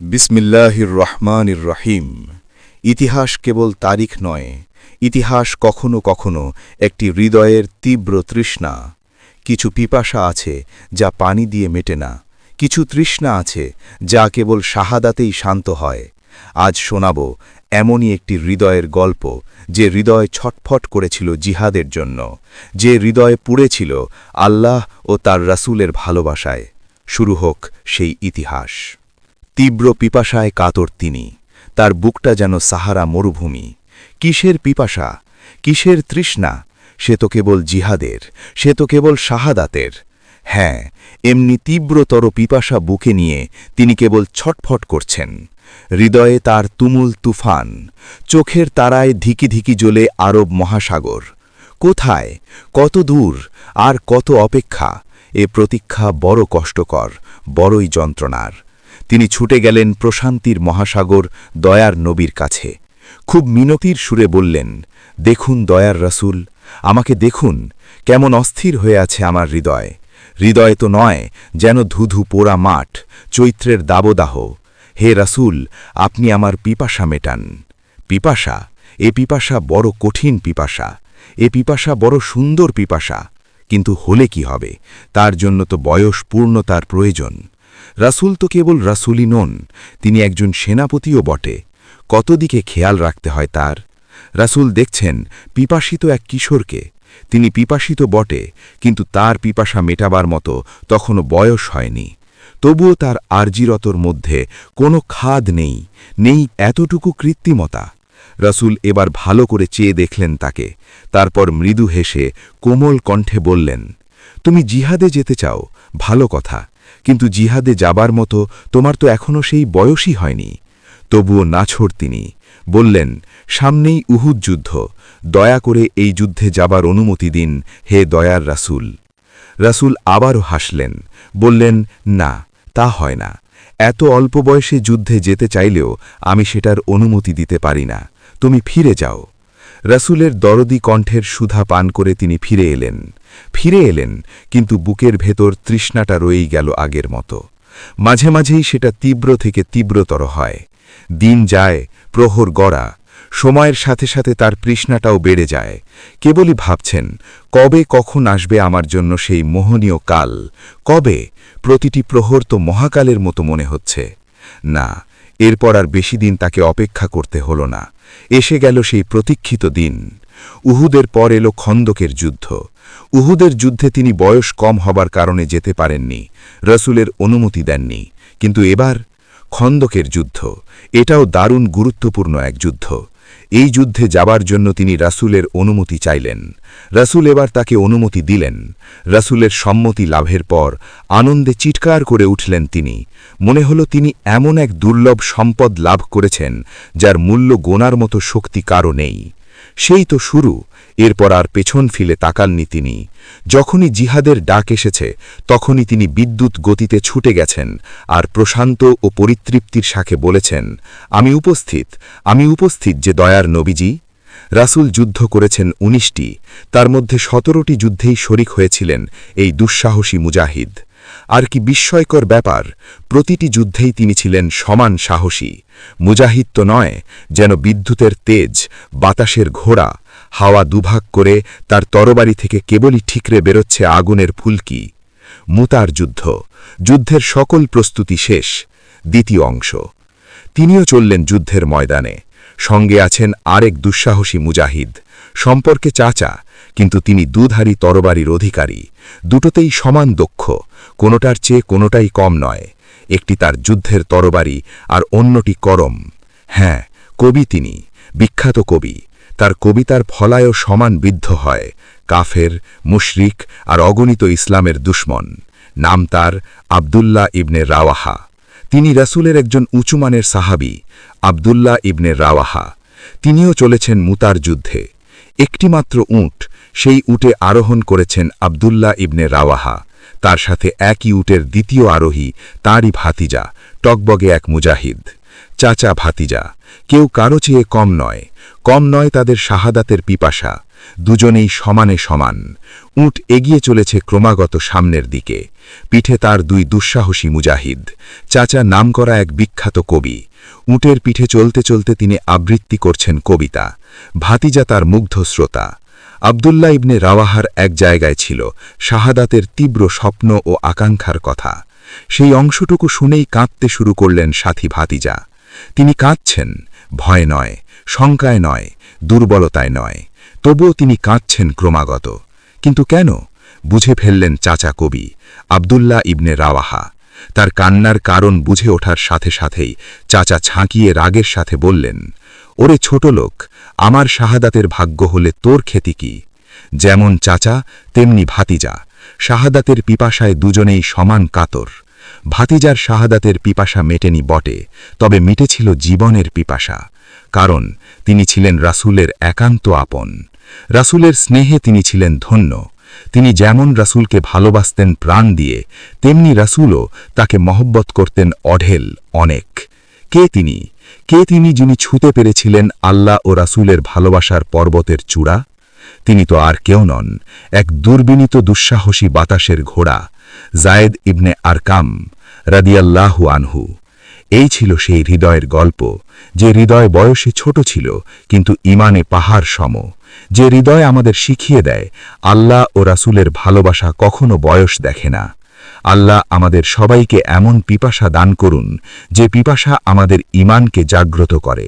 বিসমিল্লাহির রহমানির রহিম। ইতিহাস কেবল তারিখ নয়, ইতিহাস কখনো কখনো একটি হৃদয়ের তীব্র তৃষ্ণা। কিছু পিপাসা আছে যা পানি দিয়ে মেটে না, কিছু তৃষ্ণা আছে যা কেবল শাহাদাতেই শান্ত হয়। আজ শোনাব এমনই একটি হৃদয়ের গল্প যে হৃদয় ছটফট করেছিল জিহাদের জন্য, যে হৃদয় পুড়েছিল আল্লাহ ও তার রাসূলের ভালোবাসায়। শুরু হোক সেই ইতিহাস। তীব্র পিপাসায় কাতর তিনি। তার বুকটা যেন সাহারা মরুভূমি। কিসের পিপাসা? কিসের তৃষ্ণা? সে তো কেবল জিহাদের, সে তো কেবল শাহাদাতের। হ্যাঁ এমনি তীব্রতর পিপাসা বুকে নিয়ে তিনি কেবল ছটফট করছেন। হৃদয়ে তার তুমুল তুফান, চোখের তারায় ধিকি ধিকি জ্বলে আরব মহাসাগর। কোথায়? কত দূর? আর কত অপেক্ষা? এ প্রতীক্ষা বড় কষ্টকর, বড়ই যন্ত্রণার। তিনি ছুটে গেলেন প্রশান্তির মহাসাগর দয়ার নবীর কাছে। খুব মিনতির সুরে বললেন, দেখুন দয়ার রাসূল, আমাকে দেখুন, কেমন অস্থির হয়ে আছে আমার হৃদয়। হৃদয় তো নয়, যেন ধুধু পোড়া মাঠ, চৈত্রের দাবদাহ। হে রাসূল, আপনি আমার পিপাসা মেটান। পিপাসা? এ পিপাসা বড় কঠিন পিপাসা। এ পিপাসা বড় সুন্দর পিপাসা। কিন্তু হলে কি হবে? তার জন্য তো বয়স পূর্ণতার প্রয়োজন। রাসূল তো কেবল রাসূলই নন, তিনি একজন সেনাপতিও বটে। কত দিকে খেয়াল রাখতে হয় তার? রাসূল দেখছেন, পিপাসিত এক কিশোরকে। তিনি পিপাসিত বটে, কিন্তু তার পিপাসা মেটাবার মতো তখনও বয়স হয়নি। তবুও তার আর্জিরতর মধ্যে কোনো খাদ নেই নেই এতটুকু কৃত্রিমতা। রাসূল এবার ভালো করে চেয়ে দেখলেন তাকে। তারপর মৃদু হেসে কোমল কণ্ঠে বললেন, তুমি জিহাদে যেতে চাও, ভালো কথা। কিন্তু জিহাদে যাবার মতো তোমার তো এখনও সেই বয়সই হয়নি। তবুও নাছোড় তিনি, বললেন, সামনেই উহুদ যুদ্ধ, দয়া করে এই যুদ্ধে যাবার অনুমতি দিন হে দয়ার রাসূল। রাসূল আবারও হাসলেন, বললেন, না, তা হয় না। এত অল্প বয়সে যুদ্ধে যেতে চাইলেও আমি সেটার অনুমতি দিতে পারি না। তুমি ফিরে যাও। রাসূলের দরদি কণ্ঠের সুধা পান করে তিনি ফিরে এলেন। ফিরে এলেন, কিন্তু বুকের ভেতর তৃষ্ণাটা রয়েই গেল আগের মতো। মাঝে মাঝেই সেটা তীব্র থেকে তীব্রতর হয়। দিন যায়, প্রহর গড়া। সময়ের সাথে সাথে তার তৃষ্ণাটাও বেড়ে যায়। কেবলই ভাবছেন, কবে কখন আসবে আমার জন্য সেই মোহনীয় কাল? কবে? প্রতিটি প্রহর তো মহাকালের মতো মনে হচ্ছে। না এরপর আর বেশি দিন তাকে অপেক্ষা করতে হল না। এসে গেল সেই প্রতীক্ষিত দিন। উহুদের পর এলো খন্দকের যুদ্ধ। উহুদের যুদ্ধে তিনি বয়স কম হবার কারণে যেতে পারেননি। রসুলের অনুমতি দেননি। কিন্তু এবার খন্দকের যুদ্ধ। এটাও দারুণ গুরুত্বপূর্ণ এক যুদ্ধ। এই যুদ্ধে যাবার জন্য তিনি রাসুলের অনুমতি চাইলেন। রাসুল এবার তাকে অনুমতি দিলেন। রাসুলের সম্মতি লাভের পর আনন্দে চিৎকার করে উঠলেন তিনি। মনে হল তিনি এমন এক দুর্লভ সম্পদ লাভ করেছেন, যার মূল্য গোনার মতো শক্তি কারও নেই। সেই তো শুরু। এরপর আর পেছন ফিলে তাকাননি তিনি। যখনই জিহাদের ডাক এসেছে, তখনই তিনি বিদ্যুৎ গতিতে ছুটে গেছেন আর প্রশান্ত ও পরিতৃপ্তির সাথে বলেছেন, আমি উপস্থিত আমি উপস্থিত যে দয়ার নবীজি। রাসূল যুদ্ধ করেছেন উনিশটি, তার মধ্যে সতেরোটি যুদ্ধেই শরিক হয়েছিলেন এই দুঃসাহসী মুজাহিদ। আর কি বিস্ময়কর ব্যাপার, প্রতিটি যুদ্ধেই তিনি ছিলেন সমান সাহসী। মুজাহিদ তো নয়, যেন বিদ্যুতের তেজ, বাতাসের ঘোড়া, হাওয়া দুভাগ করে তার তরবারি থেকে কেবলই ঠিকরে বেরোচ্ছে আগুনের ফুলকি। মুতার যুদ্ধ, যুদ্ধের সকল প্রস্তুতি শেষ, দ্বিতীয় অংশ। তিনিও চললেন যুদ্ধের ময়দানে। সঙ্গে আছেন আরেক দুঃসাহসী মুজাহিদ, সম্পর্কে চাচা, কিন্তু তিনি দুধারী তরবারির অধিকারী, দুটোতেই সমান দক্ষ। কোনোটার চেয়ে কোনোটাই কম নয়। একটি তার যুদ্ধের তরবারি আর অন্যটি করম। হ্যাঁ কবি তিনি, বিখ্যাত কবি। তার কবিতার ফলায়ও সমান বিদ্ধ হয়, কাফের, মুশরিক আর অগণিত ইসলামের দুশ্মন। নাম তার আবদুল্লাহ ইবনে রাওয়াহা। তিনি রাসূলের একজন উঁচুমানের সাহাবি, আবদুল্লাহ ইবনে রাওয়াহা। তিনিও চলেছেন মুতার যুদ্ধে। একটিমাত্র উঁট সেই উটে আরোহণ করেছেন আবদুল্লাহ ইবনে রাওয়াহা। তার সাথে একই উটের দ্বিতীয় আরোহী, তাঁরই ভাতিজা, টকবগে এক মুজাহিদ। চাচা ভাতিজা, কেউ কারও চেয়ে কম নয় কম নয় তাদের শাহাদাতের পিপাসা, দুজনেই সমানে সমান। উট এগিয়ে চলেছে ক্রমাগত সামনের দিকে। পিঠে তার দুই দুঃসাহসী মুজাহিদ। চাচা নামকরা এক বিখ্যাত কবি। উটের পিঠে চলতে চলতে তিনি আবৃত্তি করছেন কবিতা। ভাতিজা তার মুগ্ধ শ্রোতা। আবদুল্লাহ ইবনে রাওয়াহার এক জায়গায় ছিল, শাহাদাতের তীব্র স্বপ্ন ও আকাঙ্ক্ষার কথা। সেই অংশটুকু শুনেই কাঁদতে শুরু করলেন সাথী ভাতিজা। তিনি কাঁদছেন, ভয় নয়, শঙ্কায় নয়, দুর্বলতায় নয়, তবুও তিনি কাঁদছেন ক্রমাগত। কিন্তু কেন? বুঝে ফেললেন চাচা কবি, আবদুল্লাহ ইবনে রাওয়াহা। তার কান্নার কারণ বুঝে ওঠার সাথে সাথেই চাচা ছাঁকিয়ে রাগের সাথে বললেন, ওরে ছোট লোক আমার শাহাদাতের ভাগ্য হলে তোর খ্যাতি কি? যেমন চাচা, তেমনি ভাতিজা। শাহাদাতের পিপাসায় দুজনেই সমান কাতর। ভাতিজার শাহাদাতের পিপাসা মেটেনি বটে, তবে মিটেছিল জীবনের পিপাসা। কারণ তিনি ছিলেন রাসূলের একান্ত আপন। রাসূলের স্নেহে তিনি ছিলেন ধন্য। তিনি যেমন রাসূলকে ভালোবাসতেন প্রাণ দিয়ে, তেমনি রাসূলও তাকে মহব্বত করতেন অঢেল অনেক। কে তিনি? কে তিনি যিনি ছুতে পেরেছিলেন আল্লাহ ও রাসূলের ভালোবাসার পর্বতের চূড়া? তিনি তো আর কেউ নন, এক দুর্বিনীত দুঃসাহসী বাতাসের ঘোড়া, জায়েদ ইবনে আরকাম রাদিয়াল্লাহু আনহু। এই ছিল সেই হৃদয়ের গল্প, যে হৃদয় বয়সে ছোট ছিল, কিন্তু ইমানে পাহাড় সম, যে হৃদয় আমাদের শিখিয়ে দেয়, আল্লাহ ও রাসূলের ভালোবাসা কখনো বয়স দেখে না। আল্লাহ আমাদের সবাইকে এমন পিপাসা দান করুন যে পিপাসা আমাদের ইমানকে জাগ্রত করে।